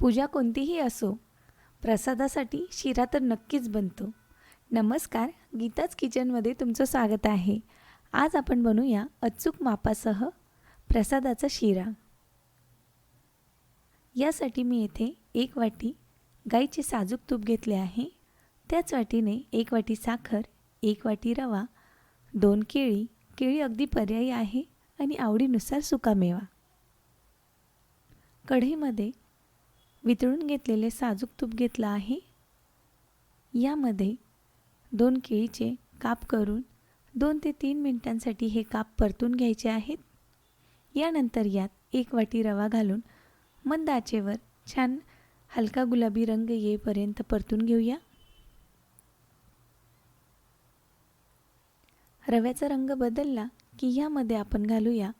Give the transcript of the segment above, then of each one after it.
पूजा कोणतीही असो प्रसादासाठी शिरा तर नक्कीच बनतो. नमस्कार गीताच किचनमध्ये तुमचं स्वागत आहे. आज आपण बनवूया अचूक मापासह प्रसादाचा शिरा. यासाठी मी येथे एक वाटी गाईचे साजूक तूप घेतले आहे. त्याच वाटीने एक वाटी साखर एक वाटी रवा दोन केळी केळी अगदी पर्यायी आहे आणि आवडीनुसार सुकामेवा कढईमध्ये वितळून घेतलेले साजूक तूप घेतलं आहे? यामध्ये दोन केळीचे काप करून दोन ते तीन मिनिटांसाठी हे काप परतून घ्यायचे आहेत. यानंतर यात एक वाटी रवा घालून मंद आचेवर छान हलका गुलाबी रंग येईपर्यंत परतून घेऊया. रव्याचा रंग बदलला की ह्यामध्ये आपण घालूया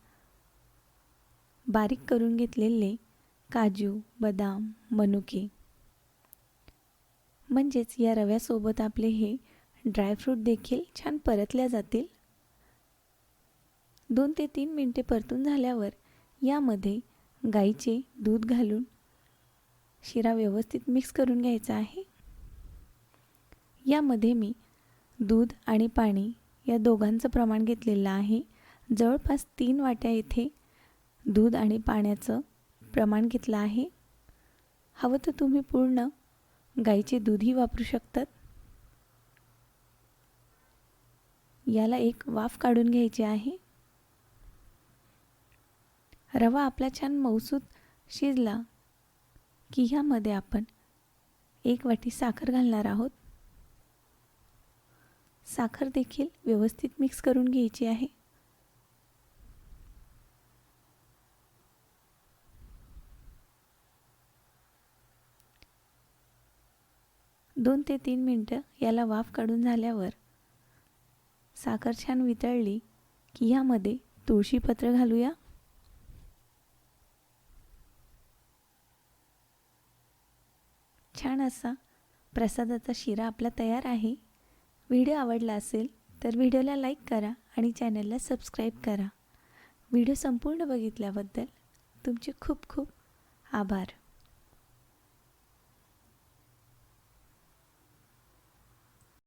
बारीक करून घेतलेले काजू बदाम मनुके. म्हणजेच या रव्यासोबत आपले हे ड्रायफ्रूट देखील छान परतल्या जातील. दोन ते तीन मिनटे परतून झाल्यावर यामध्ये गाईचे दूध घालून शिरा व्यवस्थित मिक्स करून घ्यायचा आहे. यामध्ये मी दूध आणि पाणी या दोघांचं प्रमाण घेतलेलं आहे. जवळपास तीन वाट्या इथे दूध आणि पाण्याचं प्रमाण घेतलं आहे? हवं तर तुम्ही पूर्ण गाईचे दूधही वापरू शकतात. याला एक वाफ काढून घ्यायची आहे. रवा आपला छान मौसूद शिजला की ह्यामध्ये आपण एक वाटी साखर घालणार आहोत. साखर देखील व्यवस्थित मिक्स करून घ्यायची आहे. दोन ते तीन मिनटं याला वाफ काढून झाल्यावर साखर छान वितळली की ह्यामध्ये तुळशीपत्र घालूया. छान असा प्रसादाचा शिरा आपला तयार आहे. व्हिडिओ आवडला असेल तर व्हिडिओला लाईक करा आणि चॅनलला सबस्क्राईब करा. व्हिडिओ संपूर्ण बघितल्याबद्दल तुमचे खूप खूप आभार.